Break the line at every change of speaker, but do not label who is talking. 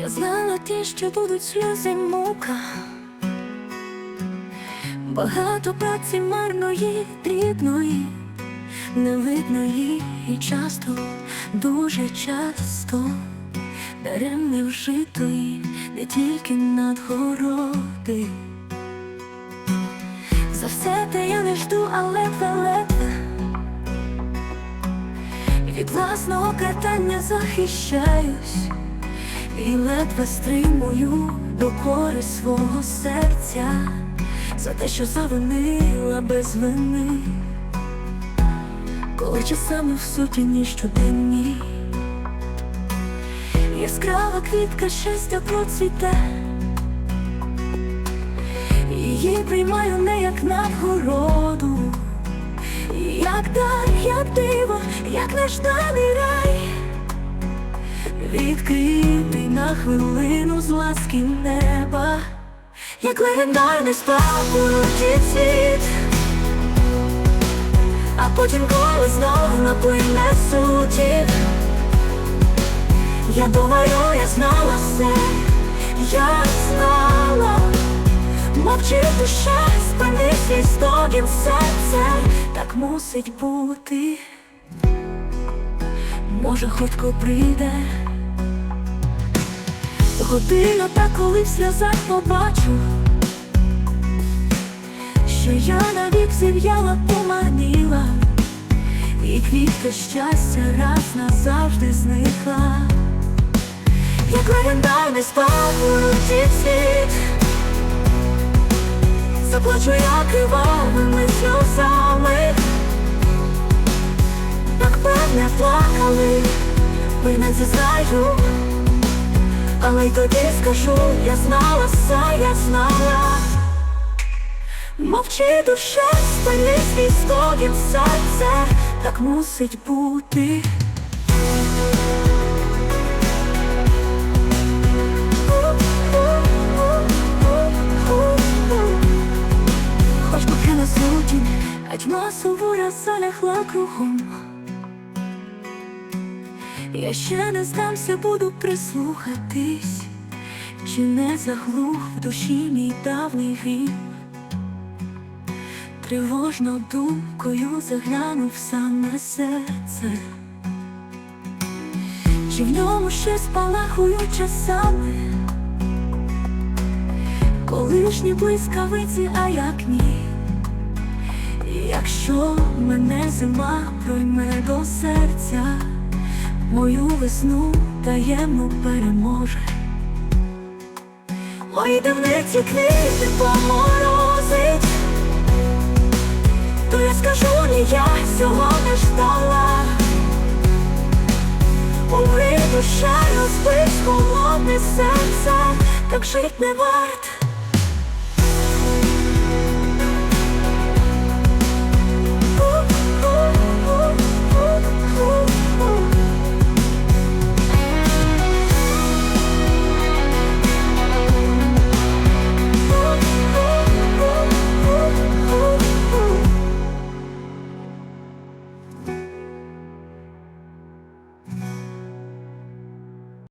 Я знала ті, що будуть сльози мука. Багато праці марної, дрібної, невидної і часто, дуже часто, даремне вжитої, не тільки надгороди. За все те я не жду, але ледве від власного катання захищаюсь і ледве стримую докори свого серця за те, що завинила без вини, коли часами в сутіні щоденні. Яскрава квітка щастя процвіте, її приймаю не як нагороду, як дар, як диво, як нежданий рай, відкритий на хвилину з ласки неба, як легендарний спавуючий цвіт, а потім коли знов наплине суті. Я думаю, я знала все, я знала, мовчи душа, спини свій стогін серце, так мусить бути. Може, хоть прийде година, та коли в сльозах побачу, що я навік зів'яла, помарніла, і квітка щастя раз назавжди зникла. Як легендарний спавуючий світ Заплачу я кривавими сльозами. Так певне плакали, ми не зізнаю Але й тоді скажу, я знала все, я знала Мовчи душа, спини свій стогін серце, так мусить бути Хоч поки на суті, а тьма сувора залягла кругом. Я ще не здамся, буду прислухатись, чи не заглух в душі мій давній гріх. Тривожно думкою заглянув саме серце, чи в ньому ще спалахують часами? Колишні блискавиці, а як ні, якщо мене зима пройме мою весну таємно переможе, мої дивниці квіти поморозить, то я скажу ні, я цього не ждала. Умри душа розбить холодне серце, так жить не варт.